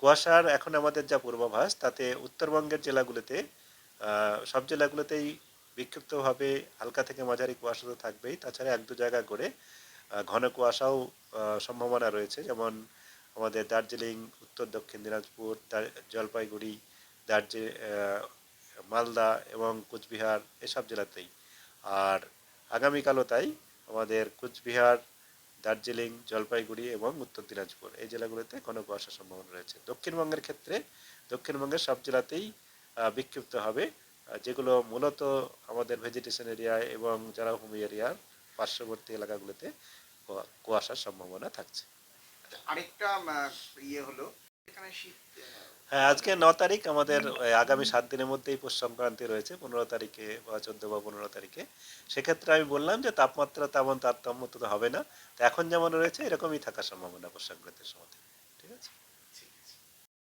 কুয়াশার এখন আমাদের যা পূর্বাভাস, তাতে উত্তরবঙ্গের জেলাগুলোতে সব জেলাগুলোতেই বিক্ষিপ্তভাবে হালকা থেকে মাঝারি কুয়াশা তো থাকবেই। তাছাড়া এক দু জায়গা করে ঘন কুয়াশাও সম্ভাবনা রয়েছে। যেমন আমাদের দার্জিলিং, উত্তর দক্ষিণ দিনাজপুর জলপাইগুড়ি, দার্জি মালদা এবং কোচবিহার এসব জেলাতেই। আর আগামীকালও তাই, আমাদের কোচবিহার দার্জিলিং, জলপাইগুড়ি এবং উত্তর দিনাজপুর। এই জেলাগুলোতে ঘন কুয়াশার সম্ভাবনা রয়েছে। দক্ষিণবঙ্গের ক্ষেত্রে দক্ষিণবঙ্গের সব জেলাতেই বিক্ষিপ্ত হবে যেগুলো মূলত আমাদের ভেজিটেশন এরিয়া এবং জলাভূমি এরিয়ার পার্শ্ববর্তী এলাকাগুলোতে কুয়া- কুয়াশার সম্ভাবনা থাকছে। আরেকটা ইয়ে হলো হ্যাঁ আজকে ন তারিখ আমাদের আগামী সাত দিনের মধ্যেই পৌষ সংক্রান্তি রয়েছে, পনেরো তারিখে বা চোদ্দ বা পনেরো তারিখে। সেক্ষেত্রে আমি বললাম যে তাপমাত্রা তেমন তারতম্য তো হবে না। তো এখন যেমন রয়েছে, এরকমই থাকার সম্ভাবনা পৌষ সংক্রান্তির সময়। ঠিক আছে?